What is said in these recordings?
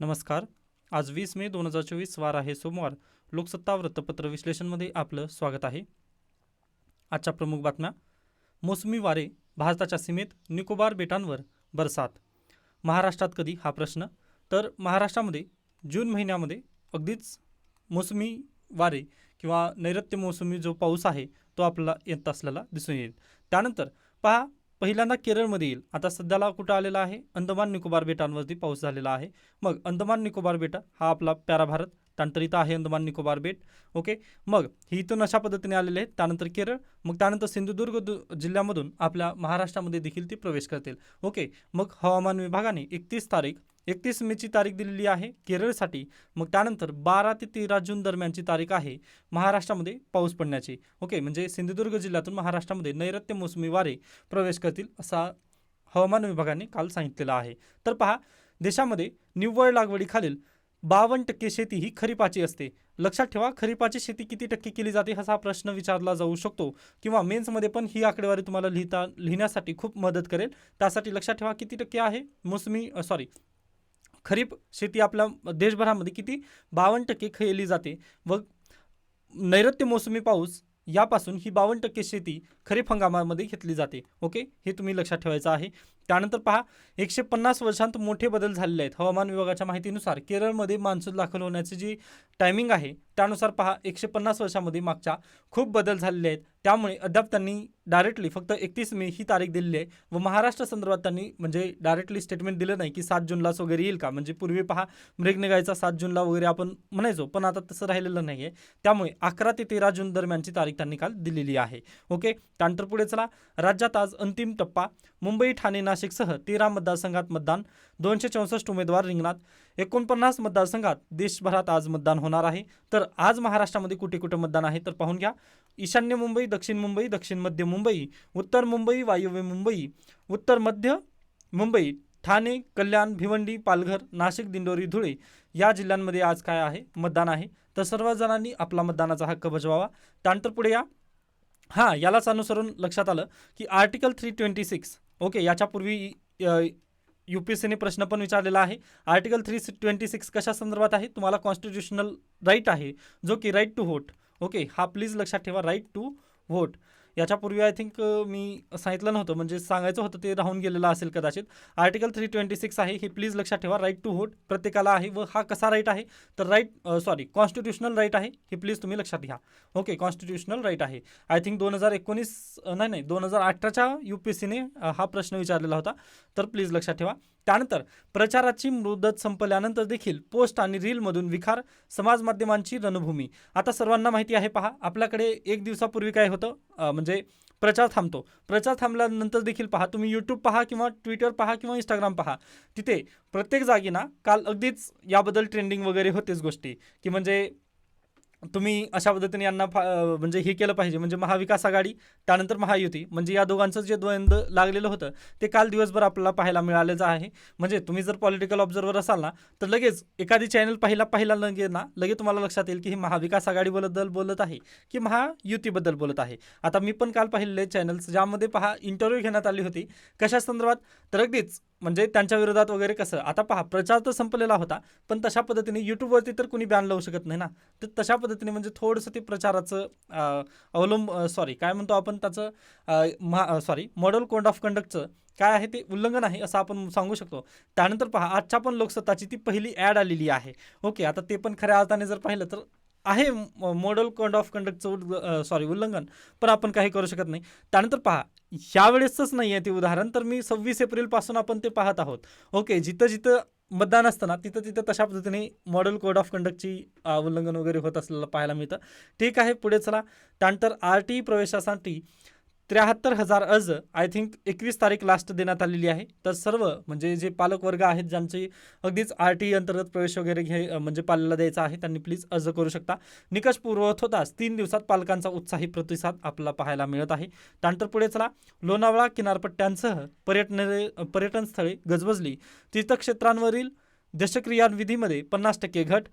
नमस्कार. आज वीस मे दोन हजार चोवीस वार आहे सोमवार. लोकसत्ता वृत्तपत्र विश्लेषणमध्ये आपलं स्वागत आहे. आजच्या प्रमुख बातम्या. मोसमी वारे भारताच्या सीमेत निकोबार बेटांवर बरसात. महाराष्ट्रात कधी हा प्रश्न? तर महाराष्ट्रामध्ये जून महिन्यामध्ये अगदीच मोसमी वारे किंवा नैऋत्य मोसमी जो पाऊस आहे तो आपल्याला येत असलेला दिसून येईल. त्यानंतर पहा पहिल्यांदा केरळमध्ये येईल. आता सध्याला कुठं आलेला आहे? अंदमान निकोबार बेटांवरती पाऊस झालेला आहे. मग अंदमान निकोबार बेटा हा आपला प्यारा भारत त्यानंतर इथं आहे अंदमान निकोबार बेट. ओके? मग ही इथून अशा पद्धतीने आलेले आहेत. त्यानंतर केरळ मग त्यानंतर सिंधुदुर्ग दु- जिल्ह्यामधून आपल्या महाराष्ट्रामध्ये देखील ती प्रवेश करतील. ओके? मग हवामान विभागाने एकतीस तारीख एकतीस मेची तारीख दिलेली आहे केरळसाठी. मग त्यानंतर बारा ते तेरा जून दरम्यानची तारीख आहे महाराष्ट्रामध्ये पाऊस पडण्याची. ओके म्हणजे सिंधुदुर्ग जिल्ह्यातून महाराष्ट्रामध्ये नैऋत्य मोसमी वारे प्रवेश करतील असा हवामान विभागाने काल सांगितलेलं आहे. तर पहा देशामध्ये निव्वळ लागवडीखालील बावन्न टक्के शेती ही खरीपाची असते. लक्षात ठेवा खरीपाची शेती किती टक्के केली जाते असा प्रश्न विचारला जाऊ शकतो किंवा मेन्समध्ये पण ही आकडेवारी तुम्हाला लिहिता लिहिण्यासाठी खूप मदत करेल. त्यासाठी लक्षात ठेवा किती टक्के आहे मोसमी सॉरी खरीप शेती आपल्या देशभरामध्ये किती बावन्न टक्के खेळली जाते. व नैऋत्य मोसमी पाऊस यापासून ही बावन्न टक्के शेती खरीप हंगामामध्ये घेतली जाते. ओके? हे तुम्ही लक्षात ठेवायचं आहे. त्यानंतर पहा एकशे पन्नास वर्षांत मोठे बदल झालेले आहेत. हवामान विभागाच्या माहितीनुसार केरळमध्ये मान्सून दाखल होण्याची जी टायमिंग आहे त्यानुसार पहा एकशे पन्नास वर्षामध्ये मागच्या खूप बदल झालेले आहेत. त्यामुळे अद्याप त्यांनी डायरेक्टली फक्त एकतीस मे ही तारीख दिलेली आहे व महाराष्ट्र संदर्भात त्यांनी म्हणजे डायरेक्टली स्टेटमेंट दिलं नाही की सात जूनलाच वगैरे येईल का. म्हणजे पूर्वी पहा मृगनिगायचा सात जूनला वगैरे आपण म्हणायचो पण आता तसं राहिलेलं नाही आहे त्यामुळे अकरा ते तेरा जून दरम्यानची तारीख त्यांनी काल दिलेली आहे. ओके? त्यानंतर पुढे चला. राज्यात आज अंतिम टप्पा मुंबई ठाणे नाशिकसह तेरा मतदारसंघात मतदान दोनशे चौसष्ट उमेदवार रिंगणात एकोणपन्नास मतदारसंघात देशभरात आज मतदान होणार आहे. तर आज महाराष्ट्रामध्ये कुठे कुठे मतदान आहे तर पाहून घ्या. ईशान्य मुंबई दक्षिण मुंबई दक्षिण मध्य मुंबई उत्तर मुंबई वायव्य मुंबई उत्तर मध्य मुंबई ठाणे कल्याण भिवंडी पालघर नाशिक दिंडोरी धुळे या जिल्ह्यांमध्ये आज काय आहे? मतदान आहे. तर सर्व जणांनी आपला मतदानाचा हक्क बजवावा. त्यानंतर पुढे या. हां यालाच अनुसरून लक्षात आलं की article three twenty six okay याच्यापूर्वी U P S सीने प्रश्न पण विचारलेला आहे. आर्टिकल थ्री ट्वेंटी सिक्स कशा संदर्भात आहे? तुम्हाला कॉन्स्टिट्युशनल राईट आहे जो की राईट टू व्होट. ओके हा प्लीज लक्षात ठेवा राईट टू व्होट. याच्यापूर्वी आय थिंक मी सांगितलं नव्हतं. म्हणजे सांगायचं होतं ते राहून गेलेलं असेल कदाचित. आर्टिकल थ्री ट्वेंटी सिक्स आहे हे प्लीज लक्षात ठेवा. राईट टू व्होट प्रत्येकाला आहे व हा कसा राईट आहे? तर राईट सॉरी कॉन्स्टिट्युशनल राईट आहे हे प्लीज तुम्ही लक्षात घ्या. ओके कॉन्स्टिट्युशनल राईट आहे. आय थिंक दोन हजार एकोणीस नाही नाही दोन हजार अठराच्या यू पी सीने हा प्रश्न विचारलेला होता. तर प्लीज लक्षात ठेवा. त्यानंतर प्रचाराची मुदत संपल्यानंतर देखील पोस्ट आणि रीलमधून विखार समाज माध्यमांची रणभूमी. आता सर्वांना माहिती आहे पहा आपल्याकडे एक दिवसापूर्वी काय होतं? म्हणजे प्रचार थांबतो. प्रचार थांबल्यानंतर देखील पहा तुम्ही यूट्यूब पहा किंवा ट्विटर पहा किंवा इंस्टाग्राम पहा. तिथे प्रत्येक जागी ना काल अगदीच याबद्दल ट्रेंडिंग वगैरे होतेच गोष्टी. की म्हणजे तुम्ही अशा पद्धतीने यांना फा म्हणजे हे केलं पाहिजे. म्हणजे महाविकास आघाडी त्यानंतर महायुती. म्हणजे या दोघांचं जे द्वंद लागलेलं होतं ते काल दिवसभर आपल्याला पाहायला मिळालेलं आहे. म्हणजे तुम्ही जर पॉलिटिकल ऑब्झर्वर असाल ना तर लगेच एखादी चॅनल पाहिला पाहिला लगे ना लगेच तुम्हाला लक्षात येईल की ही महाविकास आघाडीबद्दल बोलत आहे की महायुतीबद्दल बोलत आहे. आता मी पण काल पाहिलेले चॅनल्स ज्यामध्ये पहा इंटरव्ह्यू घेण्यात आली होती. कशा संदर्भात? तर अगदीच म्हणजे त्यांच्या विरोधात वगैरे कसं? आता पहा प्रचार तर संपलेला होता पण तशा पद्धतीने यूट्यूबवरती तर कुणी बॅन लावू शकत नाही ना? तर तशा पद्धतीने म्हणजे थोडंसं ते प्रचाराचं अवलंब सॉरी काय म्हणतो आपण त्याचं? महा सॉरी मॉडल कोड ऑफ कंडक्टचं काय आहे ते उल्लंघन आहे असं आपण सांगू शकतो. त्यानंतर पहा आजच्या पण लोकसत्ताची ती पहिली ॲड आलेली आहे. ओके आता ते पण खऱ्या अर्थाने जर पाहिलं तर आहे मॉडल कोड ऑफ कंडक्टचं सॉरी उल्लंघन. पण आपण काही करू शकत नाही. त्यानंतर पहा यावेळेसच नाही आहे ते उदाहरण तर मी सव्वीस एप्रिलपासून आपण ते पाहत आहोत. ओके जिथं जिथं मतदान असतं ना तिथं तिथं तशा पद्धतीने मॉडल कोड ऑफ कंडक्टची उल्लंघन वगैरे होत असलेलं पाहायला मिळतं. ठीक आहे पुढे चला. त्यानंतर आर टी प्रवेशासाठी त्र्याहत्तर हजार अर्ज आय थिंक एकवीस तारीख लास्ट देण्यात आलेली आहे. तर सर्व म्हणजे जे पालक वर्ग आहेत ज्यांचे अगदीच आर टी अंतर्गत प्रवेश वगैरे घे म्हणजे पाल्याला द्यायचा आहे त्यांनी प्लीज अर्ज करू शकता. निकष पूर्ववत होताच तीन दिवसात पालकांचा उत्साही प्रतिसाद आपल्याला पाहायला मिळत आहे. त्यानंतर पुढे चला. लोणावळा किनारपट्ट्यांसह पर्यटन पर्यटन स्थळे गजबजली. तीर्थक्षेत्रांवरील दशक्रियांविधीमध्ये पन्नास टक्के घट.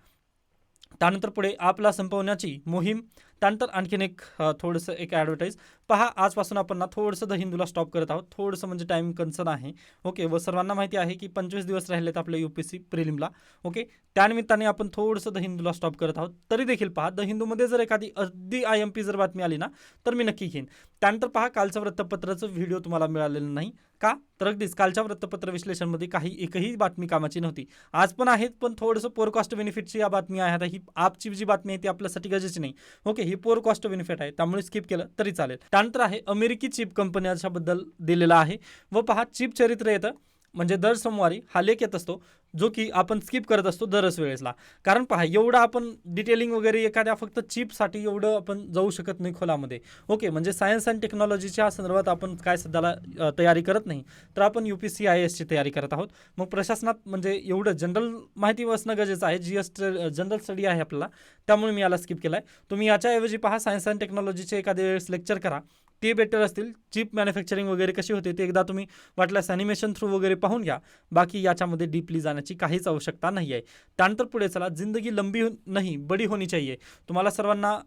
त्यानंतर पुढे आपला संपवण्याची मोहीम. त्यानंतर आणखीन एक थोडंसं एक ॲडव्हर्टाईज पहा आजपासून आपण ना थोडंसं द हिंदूला स्टॉप करत आहोत. थोडंसं म्हणजे टाईम कन्सर्न आहे. ओके व सर्वांना माहिती आहे की पंचवीस दिवस राहिलेत आपल्या यू पी सी प्रिलिमला ओके त्यानिमित्ताने आपण थोडंसं द हिंदूला स्टॉप करत आहोत. तरी देखील पहा द हिंदूमध्ये जर एखादी अगदी आय एम पी जर बातमी आली ना तर मी नक्की घेईन. त्यानंतर पहा कालचं वृत्तपत्राचं व्हिडिओ तुम्हाला मिळालेलं नाही. का? तर अगदीच कालच्या वृत्तपत्र विश्लेषणमध्ये काही एकही बातमी कामाची नव्हती. आज पण आहेत पण थोडंसं पोरकॉस्ट बेनिफिटची या बातमी आहे. आता ही आपची जी बातमी आहे ती आपल्यासाठी गरजेची नाही. ओके ही पोर कॉस्ट बेनिफिट आहे त्यामुळे स्किप केलं तरी चालेल. त्यानंतर आहे अमेरिकी चिप कंपनी अशाबद्दल दिलेला आहे. व पहा चिप चरित्र येतं. म्हणजे दर सोमवारी हा लेख येत असतो जो की आपण स्किप करत असतो दरच वेळेसला. कारण पहा एवढं आपण डिटेलिंग वगैरे एखाद्या फक्त चिपसाठी एवढं आपण जाऊ शकत नाही खोलामध्ये. ओके म्हणजे सायन्स अँड टेक्नॉलॉजीच्या संदर्भात आपण काय सध्याला तयारी करत नाही तर आपण यू पी सी आय एसची तयारी करत आहोत. मग प्रशासनात म्हणजे एवढं जनरल माहिती असणं गरजेचं आहे. जी एस जनरल स्टडी आहे आपल्याला त्यामुळे मी याला स्किप केला आहे तुम्ही याच्याऐवजी पहा सायन्स अँड टेक्नॉलॉजीचे एखाद्या वेळेस लेक्चर करा. ते बेटर असतील. चिप मॅन्युफॅक्चरिंग वगैरे कशी होते ते एकदा तुम्ही वाटल्यास ॲनिमेशन थ्रू वगैरे पाहून घ्या. बाकी याच्यामध्ये डीपली जाण्याची काहीच आवश्यकता नाही आहे. त्यानंतर पुढे चला. जिंदगी लंबी हो- नाही बडी होणी चाहिए. तुम्हाला सर्वांना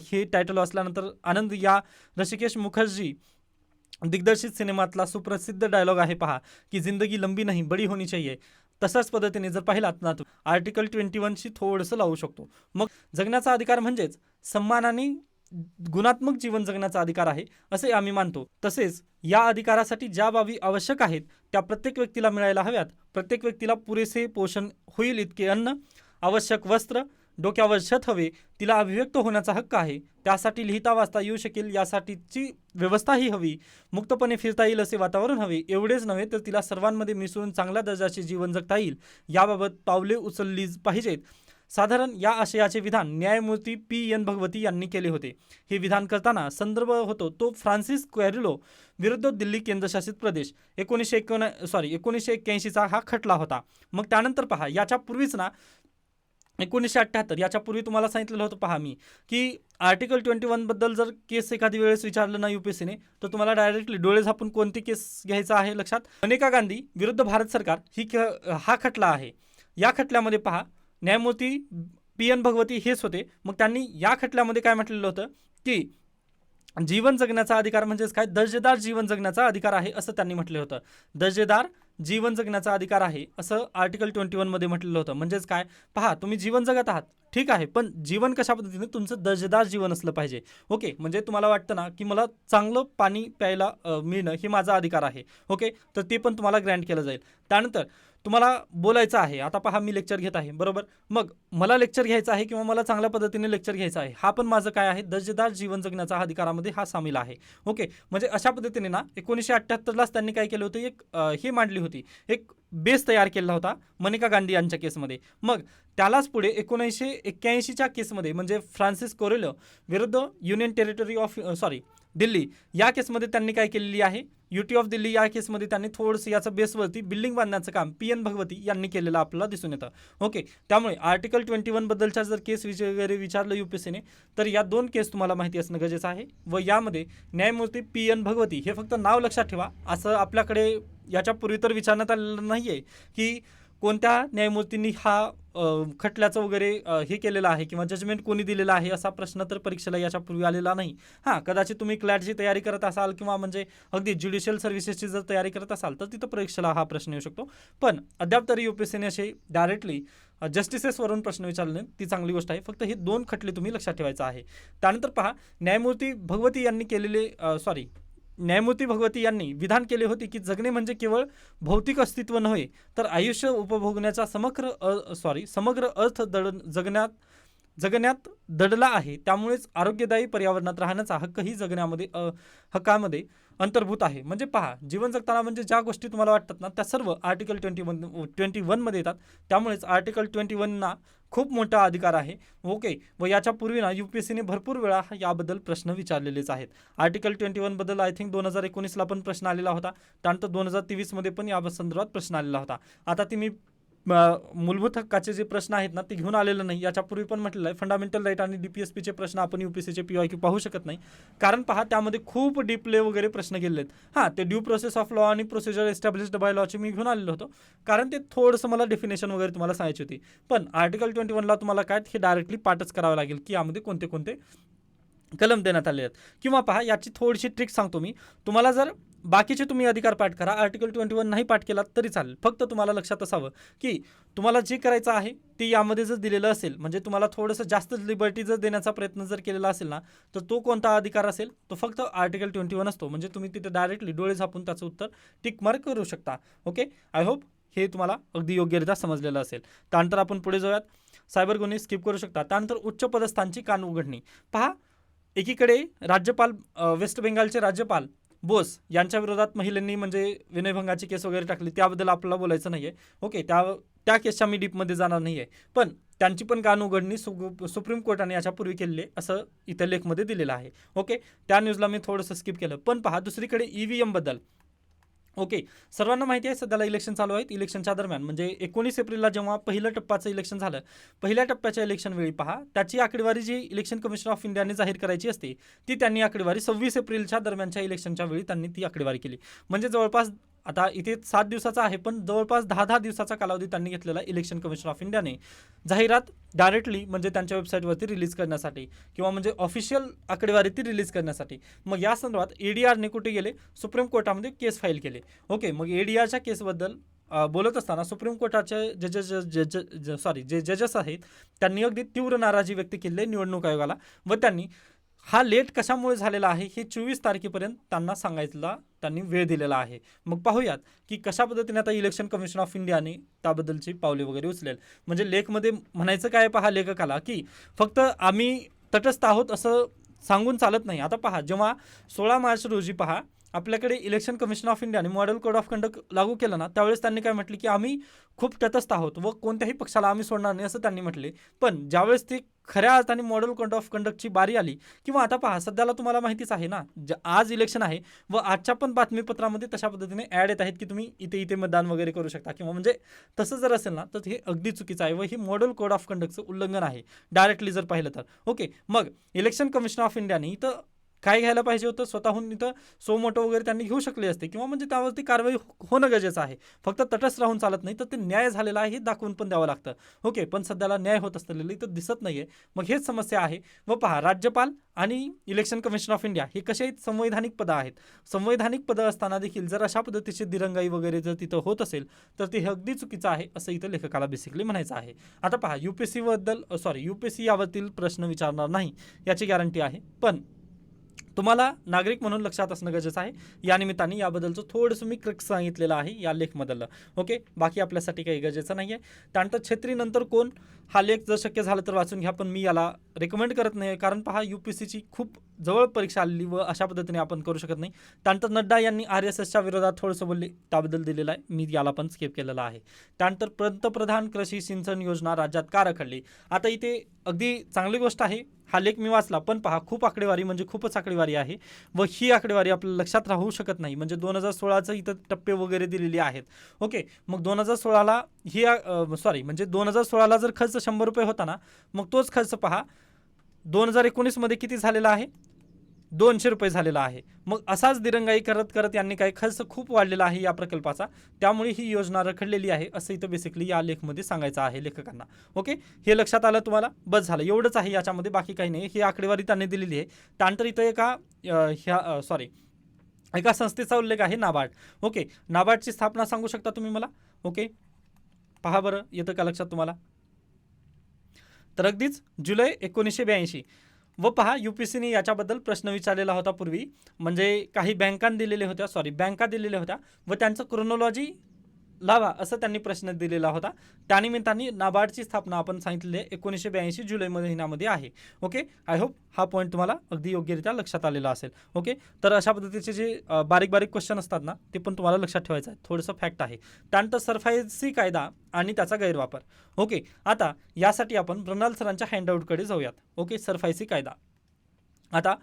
हे टायटल असल्यानंतर आनंद या ऋषिकेश मुखर्जी दिग्दर्शित सिनेमातला सुप्रसिद्ध डायलॉग आहे पहा की जिंदगी लंबी नाही बडी होणी चाहिए. तशाच पद्धतीने जर पाहिलात ना आर्टिकल ट्वेंटी वनशी थोडंसं लावू शकतो. मग जगण्याचा अधिकार म्हणजेच सन्मानाने गुणात्मक जीवन जगण्याचा अधिकार आहे असे आम्ही मानतो. तसेच या अधिकारासाठी ज्या बाबी आवश्यक आहेत त्या प्रत्येक व्यक्तीला मिळायला हव्यात. प्रत्येक व्यक्तीला पुरेसे पोषण होईल इतके अन्न आवश्यक वस्त्र डोक्यावर छत हवे तिला अभिव्यक्त होण्याचा हक्क आहे. त्यासाठी लिहिता वाचता येऊ शकेल यासाठीची व्यवस्थाही हवी. मुक्तपणे फिरता येईल असे वातावरण हवे. एवढेच नव्हे तर तिला सर्वांमध्ये मिसळून चांगल्या दर्जाचे जीवन जगता येईल. याबाबत पावले उचलली पाहिजेत. साधारण या आशयाचे विधान न्यायमूर्ती पी एन भगवती यांनी केले होते. हे विधान करताना संदर्भ होतो तो फ्रान्सिस क्वॅरिलो विरुद्ध दिल्ली केंद्रशासित प्रदेश. एकोणीसशे एकोण सॉरी एकोणीसशे एक्क्याऐंशीचा हा खटला होता. मग त्यानंतर पहा याच्या पूर्वीच ना एकोणीसशे अठ्ठ्याहत्तर याच्यापूर्वी तुम्हाला सांगितलेलं होतं पहा मी की आर्टिकल ट्वेंटी वनबद्दल जर केस एखादी वेळेस विचारलं ना युपीएससीने तर तुम्हाला डायरेक्टली डोळे झापून कोणती केस घ्यायचा आहे लक्षात? अनेका गांधी विरुद्ध भारत सरकार ही हा खटला आहे. या खटल्यामध्ये पहा न्यायमूर्ती पी एन भगवती हेच होते. मग त्यांनी या खटल्यामध्ये काय म्हटलेलं होतं की जीवन जगण्याचा अधिकार म्हणजेच काय? दर्जेदार जीवन जगण्याचा अधिकार आहे असं त्यांनी म्हटलं होतं. दर्जेदार जीवन जगण्याचा अधिकार आहे असं आर्टिकल ट्वेंटी वनमध्ये म्हटलेलं होतं. म्हणजेच काय? पहा तुम्ही जीवन जगत आहात. ठीक आहे पण जीवन कशा पद्धतीने तुमचं दर्जेदार जीवन असलं पाहिजे? ओके म्हणजे तुम्हाला वाटतं ना की मला चांगलं पाणी प्यायला मिळणं हे माझा अधिकार आहे. ओके तर ते पण तुम्हाला ग्रँट केलं जाईल. त्यानंतर तुम्हाला बोलायचं आहे. आता पहा मी लेक्चर घेत आहे. बरोबर? मग मला लेक्चर घ्यायचं आहे किंवा मला चांगल्या पद्धतीने लेक्चर घ्यायचं आहे? हा पण माझं काय आहे? दर्जेदार जीवन जगण्याचा हा अधिकारामध्ये हा सामील आहे. ओके? म्हणजे अशा पद्धतीने ना एकोणीसशे अठ्ठ्याहत्तरलाच त्यांनी काय केलं होतं? एक हे मांडली होती. एक बेस तयार केला होता मनिका गांधी यांच्या केसमध्ये. मग त्यालाच पुढे एकोणीसशे एक्क्याऐंशीच्या केसमध्ये म्हणजे फ्रान्सिस कोरेलो विरुद्ध union territory of sorry Delhi. या केसमध्ये त्यांनी काय केलेली आहे? युटी ऑफ दिल्ली या केसमध्ये त्यांनी थोडंसं याचं बेसवरती बिल्डिंग बांधण्याचं काम पी एन भगवती यांनी केलेलं आपल्याला दिसून येतं. ओके त्यामुळे आर्टिकल ट्वेंटी वनबद्दलच्या जर केस वगैरे विचारलं यू पी सीने तर या दोन केस तुम्हाला माहिती असणं गरजेचं आहे व यामध्ये न्यायमूर्ती पी एन भगवती हे फक्त नाव लक्षात ठेवा असं आपल्याकडे याच्यापूर्वी तर विचारण्यात आलेलं नाही आहे की कोणत्या न्यायमूर्तींनी हा खटल्याचं वगैरे हे केलेलं आहे किंवा जजमेंट कोणी दिलेलं आहे असा प्रश्न तर परीक्षेला याच्यापूर्वी आलेला नाही. हां कदाचित तुम्ही क्लॅटची तयारी करत असाल किंवा म्हणजे अगदी ज्युडिशियल सर्व्हिसेसची जर तयारी करत असाल तर तिथं परीक्षेला हा प्रश्न येऊ शकतो. पण अद्याप तरी यू पी एस सीने असे डायरेक्टली जस्टिसेसवरून प्रश्न विचारले ती चांगली गोष्ट आहे. फक्त हे दोन खटले तुम्ही लक्षात ठेवायचं आहे. त्यानंतर पहा न्यायमूर्ती भगवती यांनी केलेले सॉरी न्यायमूर्ती भगवती यांनी विधान केले होते की जगणे म्हणजे केवळ भौतिक अस्तित्व नव्हे तर आयुष्य उपभोगण्याचा समग्र सॉरी समग्र अर्थ दड जगण्यात जगण्यात दडला आहे. त्यामुळेच आरोग्यदायी पर्यावरणात राहण्याचा हक्कही जगण्यामध्ये हक्कामध्ये अंतर्भूत आहे. म्हणजे पहा जीवन जगताना म्हणजे ज्या गोष्टी तुम्हाला वाटतात ना त्या सर्व आर्टिकल ट्वेंटी वन ट्वेंटी वनमध्ये येतात. त्यामुळेच आर्टिकल ट्वेंटी वनना खूप मोठा अधिकार आहे. ओके व याच्या पूर्वी ना यू पी एस सीने भरपूर वेळा याबद्दल प्रश्न विचारलेलेच आहेत. आर्टिकल ट्वेंटी वनबद्दल आय थिंक दोन हजार एकोणीसला पण प्रश्न आलेला होता. त्यानंतर दोन हजार तेवीसमध्ये पण या संदर्भात प्रश्न आलेला होता. आता ती मी मूलभूत हक्काचे जे प्रश्न आहेत ना ते घेऊन आलेलं नाही. याच्यापूर्वी पण म्हटलेलं आहे फंडामेंटल राईट आणि डी पी एस पीचे प्रश्न आपण यू पी सीचे पी आय क्यू पाहू शकत नाही. कारण पहा त्यामध्ये खूप डीपले वगैरे प्रश्न गेलेले आहेत. हां ते ड्यू प्रोसेस ऑफ लॉ आणि प्रोसिजर एस्टॅब्लिश्ड बाय लॉचे मी घेऊन आलेलो होतो. कारण ते थोडंसं मला डेफिनेशन वगैरे तुम्हाला सांगायची होती. पण आर्टिकल ट्वेंटी वनला तुम्हाला काय हे डायरेक्टली पाठच करावं लागेल की यामध्ये कोणते कोणते कलम देण्यात आले आहेत. किंवा पहा याची थोडीशी ट्रिक सांगतो मी. तुम्हाला जर बाकीचे तुम्ही अधिकार पाठ करा. आर्टिकल ट्वेंटी वन नाही पाठ केला तरी चालेल. फक्त तुम्हाला लक्षात असावं की तुम्हाला जे करायचं आहे ते यामध्ये जर दिलेलं असेल म्हणजे तुम्हाला थोडंसं जास्त लिबर्टी जर देण्याचा प्रयत्न जर केलेला असेल ना तर तो कोणता अधिकार असेल? तो फक्त आर्टिकल ट्वेंटी वन असतो. म्हणजे तुम्ही तिथे डायरेक्टली डोळे झापून त्याचं उत्तर टिक मार्क करू शकता. ओके आय होप हे तुम्हाला अगदी योग्यरित्या समजलेलं असेल. त्यानंतर आपण पुढे जाऊयात. सायबर गुन्हे स्किप करू शकता. त्यानंतर उच्च पदस्थांची कान उघडणी. पहा एकीकडे राज्यपाल वेस्ट बेंगालचे राज्यपाल बोस यांच्या विरोधात महिलांनी म्हणजे विनयभंगाची केस वगैरे टाकली त्याबद्दल आपल्याला बोलायचं नाही आहे ओके त्या त्या केसच्या मी डीपमध्ये जाणार नाही आहे पण त्यांची पण कान उघडणी सु सुप्रीम कोर्टाने याच्यापूर्वी केलेली आहे असं इथं लेखमध्ये दिलेलं आहे. ओके त्या न्यूजला मी थोडंसं स्किप केलं. पण पहा दुसरीकडे ई व्ही एमबद्दल ओके. सर्वांना माहिती आहे सध्याला इलेक्शन चालू आहेत. इलेक्शनच्या दरम्यान म्हणजे एकोणीस एप्रिलला जेव्हा पहिलं टप्प्याचं इलेक्शन झालं पहिल्या टप्प्याच्या इलेक्शन वेळी पहा त्याची आकडेवारी जी इलेक्शन कमिशन ऑफ इंडियाने जाहीर करायची असते ती त्यांनी आकडेवारी सव्वीस एप्रिलच्या दरम्यानच्या इलेक्शनच्या वेळी त्यांनी ती आकडेवारी केली. म्हणजे जवळपास आता इथे सात दिवसाचा आहे पण जवळपास दहा दहा दिवसाचा कालावधी त्यांनी घेतलेला इलेक्शन कमिशन ऑफ इंडियाने जाहिरात डायरेक्टली म्हणजे त्यांच्या वेबसाईटवरती रिलीज करण्यासाठी किंवा म्हणजे ऑफिशियल आकडेवारी ती रिलीज करण्यासाठी. मग या संदर्भात ए डी आरने कुठे गेले? सुप्रीम कोर्टामध्ये केस फाईल केले. ओके मग ए डी आरच्या केसबद्दल बोलत असताना सुप्रीम कोर्टाचे जजेस जज सॉरी जे जजेस आहेत त्यांनी अगदी तीव्र नाराजी व्यक्त केली आहे निवडणूक आयोगाला व त्यांनी हा लेट कशामुळे झालेला आहे हे चोवीस तारखेपर्यंत त्यांना सांगायला त्यांनी वेळ दिलेला आहे. मग पाहूयात की कशा पद्धतीने आता इलेक्शन कमिशन ऑफ इंडियाने त्याबद्दलची पावले वगैरे उचलेल. म्हणजे लेखमध्ये म्हणायचं काय पहा लेखकाला की फक्त आम्ही तटस्थ आहोत असं सांगून चालत नाही. आता पहा जेव्हा सोळा मार्च रोजी पहा आपल्याकडे इलेक्शन कमिशन ऑफ इंडियाने मॉडेल कोड ऑफ कंडक्ट लागू केलं ना त्यावेळेस त्यांनी काय म्हटले की आम्ही खूप तटस्थ आहोत व कोणत्याही पक्षाला आम्ही सोडणार नाही असं त्यांनी म्हटले. पण ज्यावेळेस ते खऱ्या अर्थाने मॉडेल कोड ऑफ कंडक्टची बारी आली किंवा आता पहा सध्याला तुम्हाला माहितीच आहे ना ज आज इलेक्शन आहे व आजच्या पण बातमीपत्रामध्ये तशा पद्धतीने ॲड येत आहेत की तुम्ही इथे इथे मतदान वगैरे करू शकता. किंवा म्हणजे तसं जर असेल ना तर हे अगदी चुकीचं आहे व हे मॉडेल कोड ऑफ कंडक्टचं उल्लंघन आहे डायरेक्टली जर पाहिलं तर. ओके मग इलेक्शन कमिशन ऑफ इंडियाने इथं काय घ्यायला पाहिजे होतं? स्वतःहून इथं सोमोटो वगैरे त्यांनी घेऊ शकले असते किंवा म्हणजे त्यावरती कारवाई हो-, होणं गरजेचं आहे. फक्त तटस्थ राहून चालत नाही तर ते न्याय झालेला आहे हे दाखवून पण द्यावं लागतं. ओके पण सध्याला न्याय होत असलेलं इथं दिसत नाही आहे मग हेच समस्या आहे. व पहा राज्यपाल आणि इलेक्शन कमिशन ऑफ इंडिया हे कसे आहेत संवैधानिक पदं आहेत? संवैधानिक पदं असताना देखील जर अशा पद्धतीची दिरंगाई वगैरे जर तिथं होत असेल तर ते अगदी चुकीचं आहे असं इथं लेखकाला बेसिकली म्हणायचं आहे. आता पहा यू पी एस सीबद्दल सॉरी यू पी सी यावरील प्रश्न विचारणार नाही याची गॅरंटी आहे. पण तुम्हाला नागरिक म्हणून लक्षात असणं गरजेचं आहे. या निमित्ताने याबद्दलचं थोडंसं मी क्रिक सांगितलेलं आहे या लेखमधलं. ओके बाकी आपल्यासाठी काही गरजेचं नाही आहे त्यानंतर छत्रीनंतर कोण? हा लेख जर शक्य झालं तर वाचून घ्या पण मी याला रेकमेंड करत नाही. कारण पहा यू पी सीची खूप जवळ परीक्षा आलेली व अशा पद्धतीने आपण करू शकत नाही. त्यानंतर नड्डा यांनी आर एस एसच्या विरोधात थोडंसं बोलले त्याबद्दल दिलेलं आहे. मी याला पण स्केप केलेलं आहे. त्यानंतर पंतप्रधान कृषी सिंचन योजना राज्यात का रखडली? आता इथे अगदी चांगली गोष्ट आहे. हा लेख मी वाचला पण पहा खूप आकडेवारी म्हणजे खूपच आकडेवारी आहे व ही आकडेवारी आपल्या लक्षात राहू शकत नाही. म्हणजे दोन हजार सोळाचं इथं टप्पे वगैरे दिलेले आहेत. ओके मग दोन हजार सोळाला ही सॉरी म्हणजे दोन हजार सोळाला जर खर्च शंभर रुपये होता ना मग तोच खर्च पहा. दोन हजार एकोणीसमध्ये किती झालेला आहे? दोनशे रुपये झालेला आहे. मग असाच दिरंगाई करत करत यांनी काही खर्च खूप वाढलेला आहे या प्रकल्पाचा. त्यामुळे ही योजना रखडलेली आहे असं इथं बेसिकली या लेखमध्ये सांगायचं आहे लेखकांना. ओके हे लक्षात आलं तुम्हाला? बस झालं. एवढंच आहे याच्यामध्ये बाकी काही नाही. ही आकडेवारी त्यांनी दिलेली आहे. त्यानंतर इथं एका ह्या सॉरी एका संस्थेचा उल्लेख आहे नाबार्ड. ओके नाबार्डची स्थापना सांगू शकता तुम्ही मला? ओके पहा बरं. येतं का लक्षात तुम्हाला? तर अगदीच जुलै एकोणीसशे ब्याऐंशी. व पहा यू पी सीने याच्याबद्दल प्रश्न विचारलेला होता पूर्वी. म्हणजे काही बँकां दिलेल्या होत्या सॉरी बँका दिलेल्या होत्या. व त्यांचं क्रोनॉलॉजी लावा असं त्यांनी प्रश्न दिलेला होता. त्यानिमित्ताने नाबार्डची स्थापना आपण सांगितलेली आहे एकोणीसशे ब्याऐंशी जुलै महिन्यामध्ये आहे. ओके आय होप हा पॉईंट तुम्हाला अगदी योग्यरित्या लक्षात आलेला असेल. ओके तर अशा पद्धतीचे जे बारीक बारीक क्वेश्चन असतात ना ते पण तुम्हाला लक्षात ठेवायचं आहे. थोडंसं फॅक्ट आहे. त्यानंतर सरफायसी कायदा आणि त्याचा गैरवापर. ओके आता यासाठी आपण मृणाल सरांच्या हँडआउटकडे जाऊयात. ओके सरफायसी कायदा. आता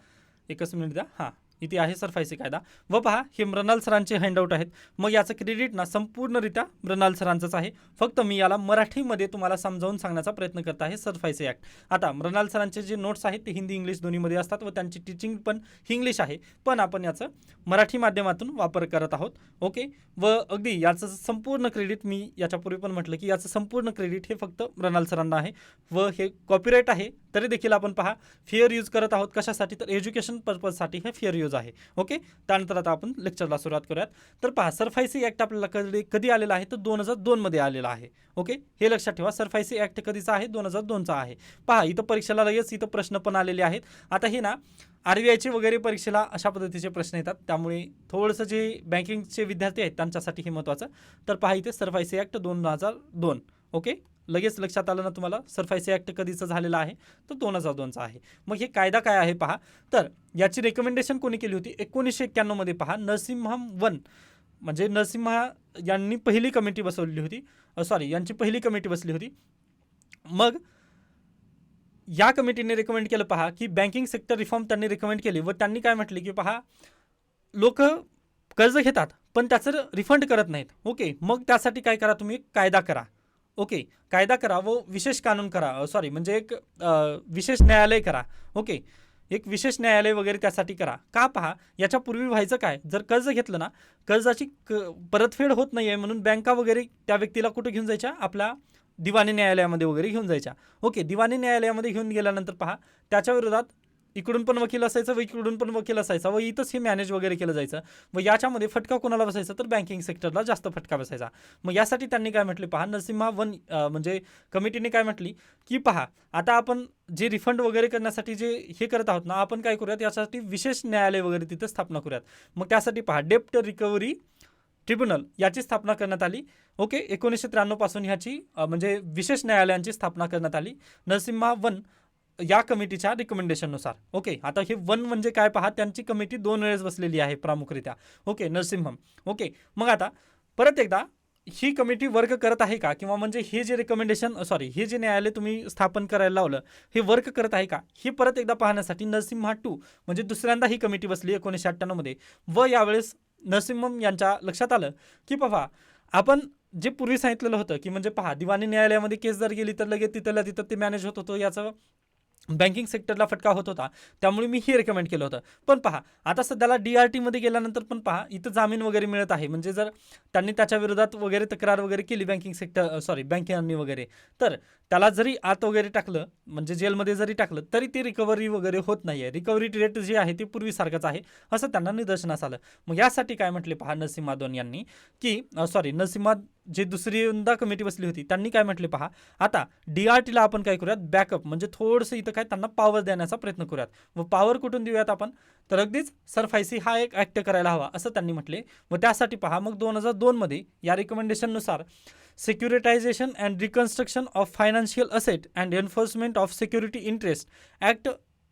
एकच मिनिट द्या. हां. इथे आहे सरफायसी कायदा. व पहा हे मृणाल सरांचे हँडआउट आहेत. मग याचं क्रेडिट ना संपूर्णरित्या मृणाल सरांचंच आहे. फक्त मी याला मराठीमध्ये तुम्हाला समजावून सांगण्याचा प्रयत्न करत आहे सरफायसी ॲक्ट आता मृणाल सरांचे जे नोट्स आहेत ते हिंदी इंग्लिश दोन्हीमध्ये असतात व त्यांची टीचिंग पण इंग्लिश आहे. पण आपण याचं मराठी माध्यमातून वापर करत आहोत. ओके व अगदी याचं संपूर्ण क्रेडिट मी याच्यापूर्वी पण म्हटलं की याचं संपूर्ण क्रेडिट हे फक्त मृणाल सरांना आहे. व हे कॉपीराईट आहे. तरी देखील आपण पहा फेअर यूज करत आहोत कशासाठी? तर एज्युकेशन पर्पजसाठी हे फेअर यूज आहे. ओके त्यानंतर आता आपण लेक्चरला सुरुवात करूयात. तर पहा सरफायसी ॲक्ट आपल्याला कधी कधी आलेला आहे? तर दोन हजार दोनमध्ये आलेला आहे. ओके हे लक्षात ठेवा सरफायसी ॲक्ट कधीचा आहे? दोन हजार दोनचा आहे. पहा इथं परीक्षेला लगेच इथं प्रश्न पण आलेले आहेत. आता हे ना आर बी आयचे वगैरे परीक्षेला अशा पद्धतीचे प्रश्न येतात. त्यामुळे थोडंसं जे बँकिंगचे विद्यार्थी आहेत त्यांच्यासाठी हे महत्त्वाचं तर पहा इथे सरफायसी ॲक्ट दोन हजार दोन. ओके लगेच लक्षात आलं ना तुम्हाला? सरफायसी ॲक्ट कधीचं झालेलं आहे? तर दोन हजार दोनचा आहे. मग हे कायदा काय आहे पहा? तर याची रेकमेंडेशन कोणी केली होती? एकोणीसशे एक्क्याण्णवमध्ये पहा नरसिंहम वन म्हणजे नरसिंहा यांनी पहिली कमिटी बसवलेली होती. सॉरी यांची पहिली कमिटी बसली होती. मग या कमिटीने रेकमेंड केलं पहा की बँकिंग सेक्टर रिफॉर्म त्यांनी रेकमेंड केली व त्यांनी काय म्हटले की पहा लोक कर्ज घेतात पण त्याचं रिफंड करत नाहीत. ओके मग त्यासाठी काय करा तुम्ही? कायदा करा. ओके कायदा करा व विशेष कानून करा. सॉरी म्हणजे एक विशेष न्यायालय करा. ओके एक विशेष न्यायालय वगैरे त्यासाठी करा. का पहा याच्यापूर्वी व्हायचं काय? जर कर्ज घेतलं ना कर्जाची क परतफेड होत नाही आहे म्हणून बँका वगैरे त्या व्यक्तीला कुठं घेऊन जायच्या? आपल्या दिवाणी न्यायालयामध्ये वगैरे घेऊन जायच्या. ओके दिवाणी न्यायालयामध्ये घेऊन गेल्यानंतर पहा त्याच्या विरोधात इकडून पण वकील असायचं व इकडून पण वकील असायचा व इथंच हे मॅनेज वगैरे केलं जायचं. व याच्यामध्ये फटका कोणाला बसायचा? तर बँकिंग सेक्टरला जास्त फटका बसायचा. मग यासाठी त्यांनी काय म्हटले पहा नरसिम्हा वन म्हणजे कमिटीने काय म्हटली की पहा आता आपण जे रिफंड वगैरे करण्यासाठी जे हे करत आहोत ना आपण काय करूयात? यासाठी विशेष न्यायालय वगैरे तिथं स्थापना करूयात. मग त्यासाठी पहा डेप्ट रिकव्हरी ट्रिब्युनल याची स्थापना करण्यात आली. ओके एकोणीसशे त्र्याण्णवपासून ह्याची म्हणजे विशेष न्यायालयांची स्थापना करण्यात आली. नरसिम्हा वन या कमिटीच्या रिकमेंडेशननुसार ओके आता हे वन म्हणजे काय पहा त्यांची कमिटी दोन वेळेस बसलेली आहे प्रामुख्यरित्या ओके नरसिंहम. ओके मग आता परत एकदा ही कमिटी वर्क करत आहे का? किंवा म्हणजे हे जे रिकमेंडेशन सॉरी हे जे न्यायालय तुम्ही स्थापन करायला लावलं हे वर्क करत आहे का? हे परत एकदा पाहण्यासाठी नरसिंहा टू म्हणजे दुसऱ्यांदा ही कमिटी बसली एकोणीसशे अठ्ठ्याण्णवमध्ये व यावेळेस नरसिंहम यांच्या लक्षात आलं की पहा आपण जे पूर्वी सांगितलेलं होतं की म्हणजे पहा दिवाणी न्यायालयामध्ये केस जर गेली तर लगेच तिथल्या तिथं ते मॅनेज होत होतं याचं बँकिंग सेक्टरला फटका होत होता. त्यामुळे मी हे रेकमेंड केलं होतं. पण पहा आता सध्याला डी आर टीमध्ये गेल्यानंतर पण पहा इथं जामीन वगैरे मिळत आहे. म्हणजे जर त्यांनी त्याच्या विरोधात वगैरे तक्रार वगैरे केली बँकिंग सेक्टर सॉरी बँकेयांनी वगैरे तर त्याला जरी आत वगैरे टाकलं म्हणजे जेलमध्ये जरी टाकलं तरी ती रिकव्हरी वगैरे होत नाही आहे रिकव्हरी रेट जी आहे ती पूर्वीसारखंच आहे असं त्यांना निदर्शनास आलं. मग यासाठी काय म्हटले पहा नरसिम्हा दोन यांनी की सॉरी नसीमा जे दुसरींदा कमिटी बसली होती त्यांनी काय म्हटले पहा? आता डी आर टीला आपण काय करूयात? बॅकअप म्हणजे थोडंसं इथं काय त्यांना पॉवर देण्याचा प्रयत्न करूयात. व पॉवर कुठून देऊयात आपण? तर अगदीच सरफायसी e हा एक ॲक्ट करायला हवा असं त्यांनी म्हटले. व त्यासाठी पहा मग दोन हजार दोनमध्ये या रिकमेंडेशननुसार securitisation and reconstruction of financial asset and enforcement of security interest act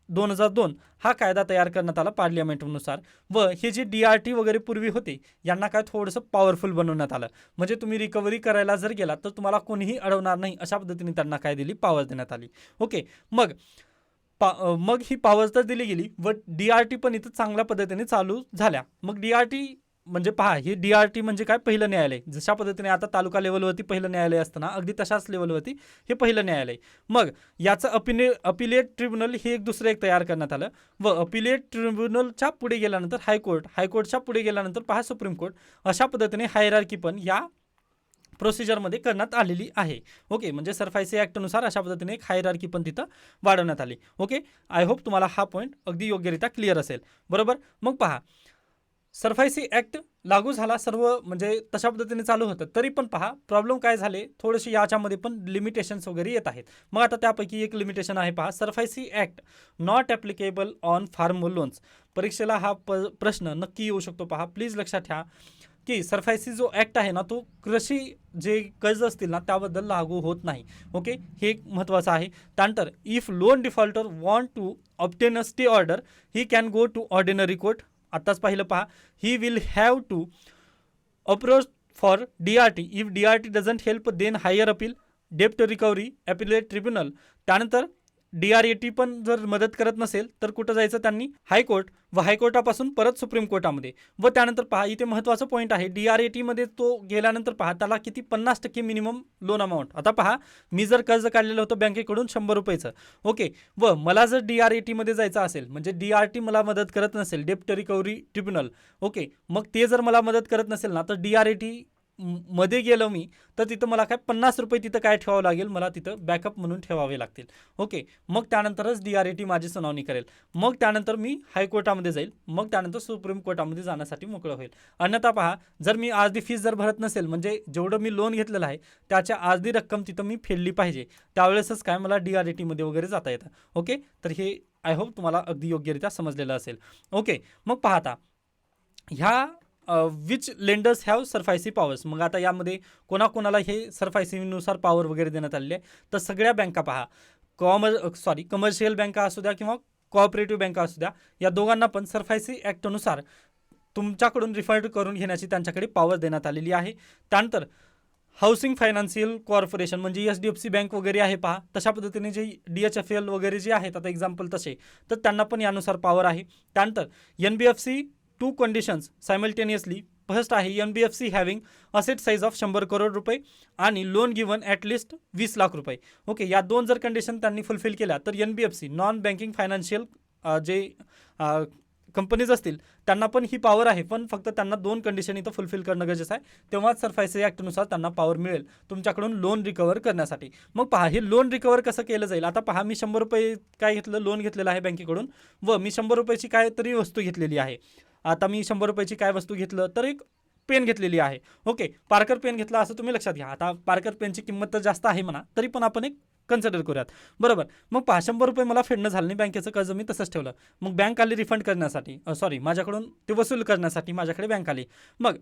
दोन हजार दोन हा कायदा तयार करण्यात आला पार्लियामेंटनुसार. व हे जे डी आर टी वगैरे पूर्वी होते यांना काय थोडंसं पॉवरफुल बनवण्यात आलं. म्हणजे तुम्ही रिकव्हरी करायला जर गेलात तर तुम्हाला कोणीही अडवणार नाही अशा पद्धतीने त्यांना काय दिली? पॉवर देण्यात आली. ओके मग पा मग ही पॉवर तर दिली गेली व डी आर टी पण इथं चांगल्या पद्धतीने चालू झाल्या. मग डी आर टी म्हणजे पहा हे डी आर टी म्हणजे काय? पहिलं न्यायालय. जशा पद्धतीने आता तालुका लेवलवरती पहिलं न्यायालय असतं ना अगदी तशाच लेवलवरती हे पहिलं न्यायालय. मग याचं अपिले अपिलेट ट्रिब्युनल हे एक दुसरं एक तयार करण्यात आलं व अपिलेट ट्रिब्युनलच्या पुढे गेल्यानंतर हायकोर्ट हायकोर्टच्या पुढे गेल्यानंतर पहा सुप्रीम कोर्ट अशा पद्धतीने हायरार्की पण या प्रोसिजरमध्ये करण्यात आलेली आहे. ओके म्हणजे सरफायसी ॲक्टनुसार अशा पद्धतीने एक हायरार्की पण तिथं वाढवण्यात आली. ओके आय होप तुम्हाला हा पॉईंट अगदी योग्यरित्या क्लिअर असेल. बरोबर? मग पहा सरफायसी ॲक्ट लागू झाला सर्व म्हणजे तशा पद्धतीने चालू होतं. तरी पण पहा प्रॉब्लेम काय झाले? थोडेसे याच्यामध्ये पण लिमिटेशन्स वगैरे येत आहेत. मग आता त्यापैकी एक लिमिटेशन आहे पहा SARFAESI act not applicable on farm loans परीक्षेला हा प प्रश्न नक्की येऊ शकतो पहा. प्लीज लक्षात ठेवा की सरफायसी जो ॲक्ट आहे ना तो कृषी जे कर्ज असतील ना त्याबद्दल लागू होत नाही. ओके? हे एक महत्त्वाचं आहे. त्यानंतर if loan defaulter want to obtain a stay order he can go to ordinary court आत्ताच पाहिलं पहा. He will have to approach for D R T if D R T doesn't help then higher appeal dept recovery appellate tribunal त्यानंतर D R A T पण जर मदत करत नसेल तर कुठं जायचं त्यांनी? हायकोर्ट. व हायकोर्टापासून परत सुप्रीम कोर्टामध्ये. व त्यानंतर पहा इथे महत्त्वाचं पॉईंट आहे. डी आर ए टीमध्ये तो गेल्यानंतर पहा त्याला किती पन्नास टक्के मिनिमम लोन अमाऊंट आता पहा मी जर कर्ज काढलेलं होतं बँकेकडून शंभर रुपयेचं. ओके. व मला जर डी आर ए टीमध्ये जायचं असेल म्हणजे डी आर टी मला मदत करत नसेल डेप्ट रिकव्हरी ट्रिब्युनल. ओके. मग ते जर मला मदत करत नसेल ना तर डी आर ए टी मध्ये गेलो मी तर तिथं मला काय पन्नास रुपये तिथं काय ठेवावं लागेल मला तिथं बॅकअप म्हणून ठेवावे लागतील. ओके मग त्यानंतरच डी आर ए टी माझी सुनावणी करेल. मग त्यानंतर मी हायकोर्टामध्ये जाईल. मग त्यानंतर सुप्रीम कोर्टामध्ये जाण्यासाठी मोकळं होईल. अन्यथा पहा जर मी अर्धी फीस जर भरत नसेल म्हणजे जेवढं मी लोन घेतलेलं आहे त्याच्या आजदी रक्कम तिथं मी फेडली पाहिजे. त्यावेळेसच काय मला डी आर ए टीमध्ये वगैरे जाता येतं. ओके तर हे आय होप तुम्हाला अगदी योग्यरित्या समजलेलं असेल. ओके मग पाहता ह्या which lenders have SARFAESI powers मग आता यामध्ये कोणाकोणाला हे सरफायसीनुसार पॉवर वगैरे देण्यात आलेले आहे तर सगळ्या बँका पहा. कॉमर सॉरी कमर्शियल बँका असू द्या किंवा कोऑपरेटिव्ह बँका असू द्या या दोघांना पण सरफायसी ॲक्टनुसार तुमच्याकडून रिफंड करून घेण्याची त्यांच्याकडे पॉवर देण्यात आलेली आहे. त्यानंतर हाऊसिंग फायनान्शियल कॉर्पोरेशन म्हणजे H D F C bank वगैरे आहे पहा. तशा पद्धतीने जे डी एच एफ एल वगैरे जे आहेत आता एक्झाम्पल तसे तर त्यांना पण यानुसार पॉवर आहे. त्यानंतर N B F C two conditions simultaneously first आहे N B F C having asset size of शंभर करोड रुपये आणि लोन गिवन ॲटलिस्ट वीस लाख रुपये. ओके या दोन जर कंडिशन त्यांनी फुलफिल केल्या तर N B F C non banking financial जे कंपनीज असतील त्यांना पण ही पॉवर आहे. पण फक्त त्यांना दोन कंडिशन इथं फुलफिल करणं गरजेचं आहे. तेव्हाच सरफायसी ॲक्टनुसार त्यांना पॉवर मिळेल तुमच्याकडून लोन रिकवर करण्यासाठी. मग पहा हे लोन रिकवर कसं केलं जाईल? आता पहा मी शंभर रुपये काय घेतलं? लोन घेतलेलं आहे बँकेकडून व मी शंभर रुपयाची काय तरी वस्तू घेतलेली आहे. आता मी शंभर रुपयाची काय वस्तू घेतलं तर एक पेन घेतलेली आहे. ओके पार्कर पेन घेतला असं तुम्ही लक्षात घ्या. आता पार्कर पेनची किंमत तर जास्त आहे म्हणा तरी पण आपण एक कन्सिडर करूयात. बरोबर? मग पहा शंभर रुपये मला फेडणं झालं नाही बँकेचं कर्ज मी तसंच ठेवलं. मग बँक आली रिफंड करण्यासाठी. सॉरी माझ्याकडून ते वसूल करण्यासाठी माझ्याकडे बँक आली. मग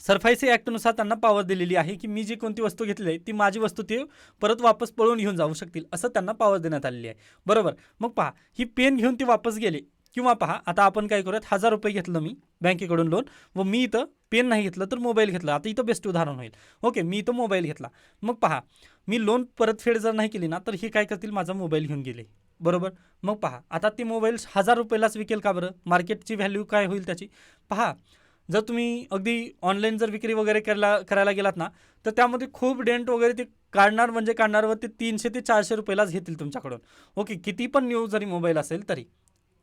सरफाईसी ॲक्टनुसार त्यांना पावर दिलेली आहे की मी जी कोणती वस्तू घेतली आहे ती माझी वस्तू ते परत वापस पळून घेऊन जाऊ शकतील असं त्यांना पावर देण्यात आलेली आहे. बरोबर? मग पहा ही पेन घेऊन ती वापस गेले. किंवा पहा आता आपण काय करूयात हजार रुपये घेतलं मी बँकेकडून लोन व मी इथं पेन नाही घेतलं तर मोबाईल घेतला. आता इथं बेस्ट उदाहरण होईल. ओके मी इथं मोबाईल घेतला. मग पहा मी लोन परतफेड जर नाही केली ना तर हे काय करतील? माझा मोबाईल घेऊन गेले. बरोबर? मग पहा आता ती मोबाईल हजार रुपयालाच विकेल का बरं? मार्केटची व्हॅल्यू काय होईल त्याची? पहा जर तुम्ही अगदी ऑनलाईन जर विक्री वगैरे करायला करायला गेलात ना तर त्यामध्ये खूप डेंट वगैरे ते काढणार म्हणजे काढणार व ते तीनशे ते चारशे रुपयालाच घेतील तुमच्याकडून. ओके किती पण न्यू जरी मोबाईल असेल तरी.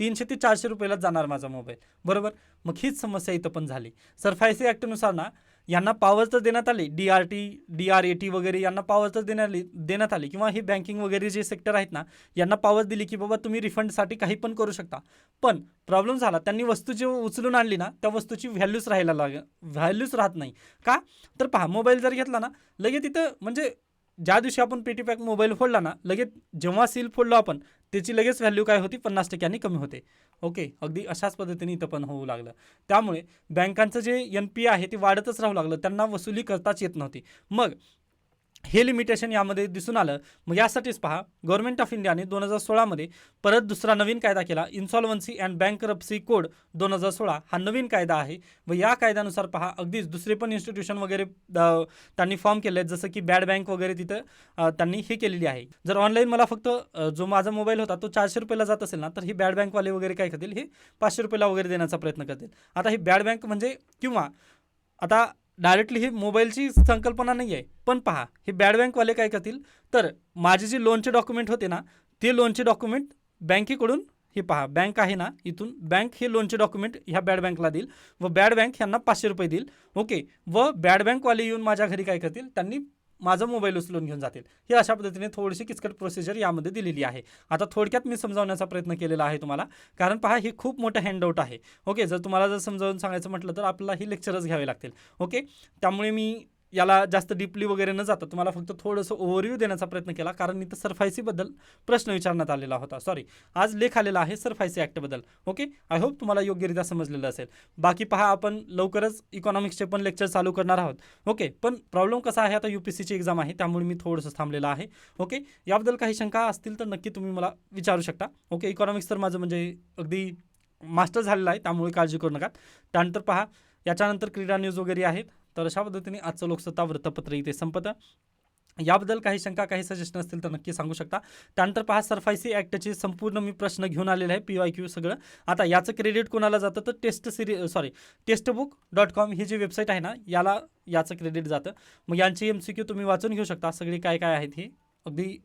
तीनशे ते चारशे रुपयालाच जाणार माझा मोबाईल. बरोबर? मग हीच समस्या इथं पण झाली. सरफायसी ॲक्टनुसार ना यांना पॉवर तर देण्यात आली. D R T D R A T वगैरे यांना पॉवर तर देण्यात आली देण्यात आली. किंवा हे बँकिंग वगैरे जे सेक्टर आहेत ना यांना पॉवर दिली की बाबा तुम्ही रिफंडसाठी काही पण करू शकता. पण प्रॉब्लेम झाला. त्यांनी वस्तू जी उचलून आणली ना त्या वस्तूची व्हॅल्यूच राहायला लाग व्हॅल्यूच राहत नाही. का? तर पहा मोबाईल जर घेतला ना लगेच तिथं म्हणजे ज्या दिवशी आपण पेटी पॅक मोबाईल फोडला ना लगेच जेव्हा सील फोडलो आपण त्याची लगेच व्हॅल्यू काय होती? पन्नास टक्क्यांनी कमी होते. ओके अगदी अशाच पद्धतीने इथं पण होऊ लागलं. त्यामुळे बँकांचं जे एन पी आहे ते वाढतच राहू लागलं. त्यांना वसुली करताच येत नव्हती. मग हे लिमिटेशन यामध्ये दिसून आलं. मग यासाठीच पहा गव्हर्नमेंट ऑफ इंडियाने दोन हजार सोळामध्ये परत दुसरा नवीन कायदा केला. इन्सॉल्वन्सी अँड बँकरप्सी कोड दोन हजार सोळा हा नवीन कायदा आहे. व या कायद्यानुसार पहा अगदीच दुसरे पण इन्स्टिट्यूशन वगैरे त्यांनी फॉर्म केले आहेत जसं की बॅड बँक वगैरे तिथं त्यांनी हे केलेली आहे. जर ऑनलाईन मला फक्त जो माझा मोबाईल होता तो चारशे रुपयाला जात असेल ना तर ही बॅड बँकवाले वगैरे काय करतील? हे पाचशे रुपयाला वगैरे देण्याचा प्रयत्न करतील. आता ही बॅड बँक म्हणजे किंवा आता डायरेक्टली ही मोबाईलची संकल्पना नाही आहे. पण पहा हे बॅड बँकवाले काय करतील? तर माझे जे लोनचे डॉक्युमेंट होते ना ते लोनचे डॉक्युमेंट बँकेकडून हे पहा बँक आहे ना इथून बँक हे लोनचे डॉक्युमेंट ह्या बॅड बँकला देईल व बॅड बँक ह्यांना पाचशे रुपये देईल. ओके व बॅड बँकवाले येऊन माझ्या घरी काय करतील? त्यांनी माझा मोबाईल उचलून घेऊन जातील. ही अशा पद्धतीने थोडीशी किचकट प्रोसिजर यामध्ये दिलेली आहे. आता थोडक्यात मी समजावण्याचा प्रयत्न केलेला आहे तुम्हाला. कारण पहा हे खूप मोठं हँडआउट आहे. ओके जर तुम्हाला जर समजावून सांगायचं म्हटलं तर आपल्याला ही लेक्चरच घ्यावे लागतील. ओके त्यामुळे मी याला जास्त डीपली वगैरे न जाता तुम्हाला फक्त थोडंसं ओव्हरव्ह्यू देण्याचा प्रयत्न केला कारण इथं सरफायसीबद्दल e प्रश्न विचारण्यात आलेला होता. सॉरी आज लेख आलेला आहे सरफायसी ॲक्टबद्दल ओके आय होप तुम्हाला योग्यरित्या समजलेलं असेल. बाकी पहा आपण लवकरच इकॉनॉमिक्सचे पण लेक्चर चालू करणार आहोत. ओके पण प्रॉब्लेम कसा आहे? आता यू पी सीची एक्झाम आहे त्यामुळे मी थोडंसं थांबलेलं आहे. ओके याबद्दल काही शंका असतील तर नक्की तुम्ही मला विचारू शकता. ओके इकॉनॉमिक्स तर माझं म्हणजे अगदी मास्टर झालेलं आहे त्यामुळे काळजी करू नका. त्यानंतर पहा याच्यानंतर क्रीडा न्यूज वगैरे आहेत. तर अशा पद्धतीने आजचं लोकसत्ता वृत्तपत्र इथे संपतं. याबद्दल काही शंका काही सजेशन असतील तर नक्की सांगू शकता. त्यानंतर पहा सरफायसी ॲक्टचे संपूर्ण मी प्रश्न घेऊन आलेले आहे पी वाय क्यू सगळं. आता याचं क्रेडिट कोणाला जातं तर test series sorry testbook dot com ही जी वेबसाईट आहे ना याला याचं क्रेडिट जातं. मग यांची एम सी क्यू तुम्ही वाचून घेऊ शकता. सगळी काय काय आहेत हे अगदी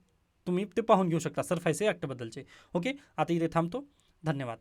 तुम्ही ते पाहून घेऊ शकता सरफायसी ॲक्टबद्दलचे ओके आता इथे थांबतो. धन्यवाद.